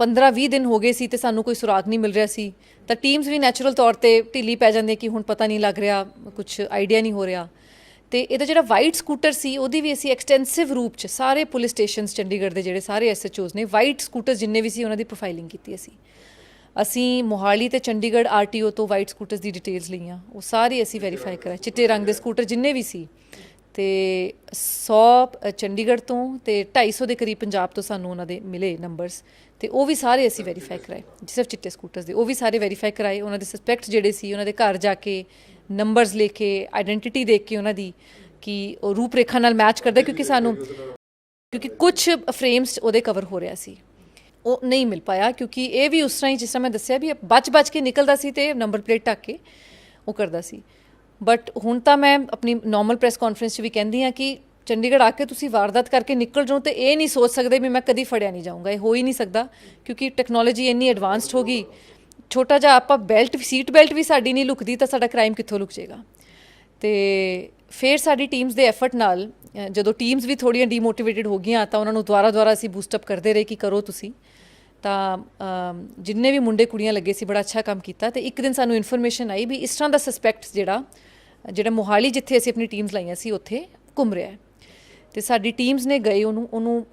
15-20 ਦਿਨ ਹੋ ਗਏ ਸੀ ਤੇ ਸਾਨੂੰ ਕੋਈ ਸੁਰਾਗ ਨਹੀਂ ਮਿਲ ਰਿਹਾ ਸੀ। ਤਾਂ ਟੀਮਸ ਵੀ ਨੈਚੁਰਲ ਤੌਰ ਤੇ ਢਿੱਲੀ ਪੈ ਜਾਂਦੇ ਕਿ ਹੁਣ ਪਤਾ ਨਹੀਂ ਲੱਗ ਰਿਹਾ ਕੁਝ ਆਈਡੀਆ ਨਹੀਂ ਹੋ ਰਿਹਾ। ਤੇ ਇਹਦਾ ਜਿਹੜਾ ਵਾਈਟ ਸਕੂਟਰ ਸੀ, ਉਹਦੀ ਵੀ ਅਸੀਂ ਐਕਸਟੈਂਸਿਵ ਰੂਪ ਚ ਸਾਰੇ ਪੁਲਿਸ ਸਟੇਸ਼ਨਸ ਚੰਡੀਗੜ੍ਹ ਦੇ ਜਿਹੜੇ ਸਾਰੇ ਐਸਐਚਓਸ ਨੇ ਵਾਈਟ ਸਕੂਟਰ ਜਿੰਨੇ ਵੀ ਸੀ ਉਹਨਾਂ ਦੀ ਪ੍ਰੋਫਾਈਲਿੰਗ ਕੀਤੀ ਅਸੀਂ। ਅਸੀਂ ਮੋਹਾਲੀ ਤੇ ਚੰਡੀਗੜ੍ਹ ਆਰਟੀਓ ਤੋਂ ਵਾਈਟ ਸਕੂਟਰਸ ਦੀ ਡਿਟੇਲਸ ਲਈਆਂ। ਉਹ ਸਾਰੇ ਅਸੀਂ ਵੈਰੀਫਾਈ ਕਰਾਂ ਚਿੱਟੇ ਰੰਗ ਦੇ ਸਕੂਟਰ ਜਿੰਨੇ ਵੀ ਸੀ। ਤੇ 100 ਚੰਡੀਗੜ੍ਹ ਤੋਂ ਤੇ 250 ਦੇ ਕਰੀਬ ਪੰਜਾਬ ਤੋਂ ਸਾਨੂੰ ਉਹਨਾਂ ਦੇ ਮਿਲੇ ਨੰਬਰਸ ਤੇ ਉਹ ਵੀ ਸਾਰੇ ਅਸੀਂ ਵੈਰੀਫਾਈ ਕਰਾਏ, ਸਿਰਫ ਚਿੱਟੇ ਸਕੂਟਰਸ ਦੇ, ਉਹ ਵੀ ਸਾਰੇ ਵੈਰੀਫਾਈ ਕਰਾਏ, ਉਹਨਾਂ ਦੇ ਸਸਪੈਕਟ ਜਿਹੜੇ ਸੀ, ਉਹਨਾਂ ਦੇ ਘਰ ਜਾ ਕੇ ਨੰਬਰਸ ਲੈ ਕੇ ਆਇਡੈਂਟੀਟੀ ਦੇਖ ਕੇ ਉਹਨਾਂ ਦੀ ਕਿ ਉਹ ਰੂਪਰੇਖਾ ਨਾਲ ਮੈਚ ਕਰਦਾ ਕਿਉਂਕਿ ਸਾਨੂੰ ਕਿਉਂਕਿ ਕੁਝ ਫਰੇਮਸ ਉਹਦੇ ਕਵਰ ਹੋ ਰਿਹਾ ਸੀ। ਉਹ ਨਹੀਂ ਮਿਲ ਪਾਇਆ, ਕਿਉਂਕਿ ਇਹ ਵੀ ਉਸ ਤਰ੍ਹਾਂ ਹੀ ਜਿਸ ਤਰ੍ਹਾਂ ਮੈਂ ਦੱਸਿਆ ਵੀ ਬਚ-ਬਚ ਕੇ ਨਿਕਲਦਾ ਸੀ ਤੇ ਨੰਬਰ ਪਲੇਟ ਢੱਕ ਕੇ ਉਹ ਕਰਦਾ ਸੀ। ਬਟ ਹੁਣ ਤਾਂ ਮੈਂ ਆਪਣੀ ਨਾਰਮਲ ਪ੍ਰੈਸ ਕਾਨਫਰੰਸ 'ਚ ਵੀ ਕਹਿੰਦੀ ਆ ਕਿ ਚੰਡੀਗੜ੍ਹ ਆ ਕੇ ਤੁਸੀਂ ਵਾਰਦਾਤ ਕਰਕੇ ਨਿਕਲ ਜਾਓ ਤੇ ਇਹ ਨਹੀਂ ਸੋਚ ਸਕਦੇ ਵੀ ਮੈਂ ਕਦੀ ਫੜਿਆ ਨਹੀਂ ਜਾਊਂਗਾ। ਇਹ ਹੋ ਹੀ ਨਹੀਂ ਸਕਦਾ ਕਿਉਂਕਿ ਟੈਕਨੋਲੋਜੀ ਇੰਨੀ ਐਡਵਾਂਸਡ ਹੋ ਗਈ। ਛੋਟਾ ਜਿਹਾ ਆਪਾਂ ਬੈਲਟ ਸੀਟ ਬੈਲਟ ਵੀ ਸਾਡੀ ਨਹੀਂ ਲੁਕਦੀ ਤਾਂ ਸਾਡਾ ਕ੍ਰਾਈਮ ਕਿੱਥੋਂ ਲੁਕ ਜਾਏਗਾ। ਤੇ ਫਿਰ ਸਾਡੀ ਟੀਮਸ ਦੇ ਐਫਰਟ ਨਾਲ ਜਦੋਂ ਟੀਮਸ ਵੀ ਥੋੜੀਆਂ ਡੀਮੋਟੀਵੇਟਿਡ ਹੋ ਗਈਆਂ ਤਾਂ ਉਹਨਾਂ ਨੂੰ ਦੁਆਰਾ ਦੁਆਰਾ ਅਸੀਂ ਬੂਸਟ ਅਪ ਕਰਦੇ ਰਹੇ ਕਿ ਕਰੋ ਤੁਸੀਂ। ਤਾਂ ਜਿੰਨੇ ਵੀ ਮੁੰਡੇ ਕੁੜੀਆਂ ਲੱਗੇ ਸੀ ਬੜਾ ਅੱਛਾ ਕੰਮ ਕੀਤਾ ਤੇ ਇੱਕ ਦਿਨ ਸਾਨੂੰ ਇਨਫੋਰਮੇਸ਼ਨ ਆਈ ਵੀ ਇਸ ਤਰ੍ਹਾਂ ਦਾ ਸਸਪੈਕਟ ਜਿਹੜਾ ਜਿਹੜਾ ਮੋਹਾਲੀ ਜਿੱਥੇ ਅਸੀਂ ਆਪਣੀ ਟੀਮਸ ਲਾਈਆਂ ਸੀ ਉੱਥੇ ਘੁੰਮ ਰਿਹਾ ਹੈ। ਤੇ ਸਾਡੀ ਟੀਮਸ ਨੇ ਗਏ ਉਹਨੂੰ ਉਹਨੂੰ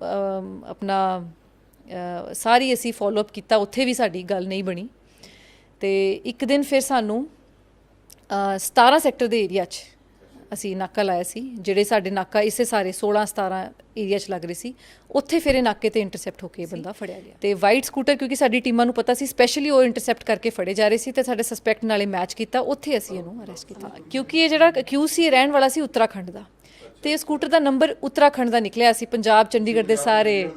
ਆਪਣਾ ਸਾਰੀ ਅਸੀਂ ਫਾਲੋ ਅਪ ਕੀਤਾ ਉੱਥੇ ਵੀ ਸਾਡੀ ਗੱਲ ਨਹੀਂ ਬਣੀ। ਤੇ ਇੱਕ ਦਿਨ ਫਿਰ ਸਾਨੂੰ ਅ, 17 ਸੈਕਟਰ ਦੇ ਏਰੀਆ 'ਚ ਅਸੀਂ ਨਾਕਾ ਲਾਇਆ ਸੀ ਜਿਹੜੇ ਸਾਡੇ ਨਾਕਾ ਇਸੇ ਸਾਰੇ 16 17 ਏਰੀਆ 'ਚ ਲੱਗ ਰਹੇ ਸੀ ਉੱਥੇ ਫਿਰ ਇਹ ਨਾਕੇ ਤੇ ਇੰਟਰਸੈਪਟ ਹੋ ਕੇ ਇਹ ਬੰਦਾ ਫੜਿਆ ਗਿਆ। ਤੇ ਵਾਈਟ ਸਕੂਟਰ ਕਿਉਂਕਿ ਸਾਡੀ ਟੀਮਾਂ ਨੂੰ ਪਤਾ ਸੀ ਸਪੈਸ਼ਲੀ ਉਹ ਇੰਟਰਸੈਪਟ ਕਰਕੇ ਫੜੇ ਜਾ ਰਹੇ ਸੀ ਤੇ ਸਾਡੇ ਸਸਪੈਕਟ ਨਾਲੇ ਮੈਚ ਕੀਤਾ ਉੱਥੇ ਅਸੀਂ ਇਹਨੂੰ ਅਰੈਸਟ ਕੀਤਾ। ਕਿਉਂਕਿ ਇਹ ਜਿਹੜਾ ਅਕਿਊਜ਼ ਸੀ ਰਹਿਣ ਵਾਲਾ ਸੀ ਉੱਤਰਾਖੰਡ ਦਾ। ਤੇ ਇਹ ਸਕੂਟਰ ਦਾ ਨੰਬਰ ਉੱਤਰਾਖੰਡ ਦਾ ਨਿਕਲਿਆ ਸੀ ਪੰਜਾਬ ਚੰਡੀਗੜ੍ਹ ਦੇ ਸਾਰੇ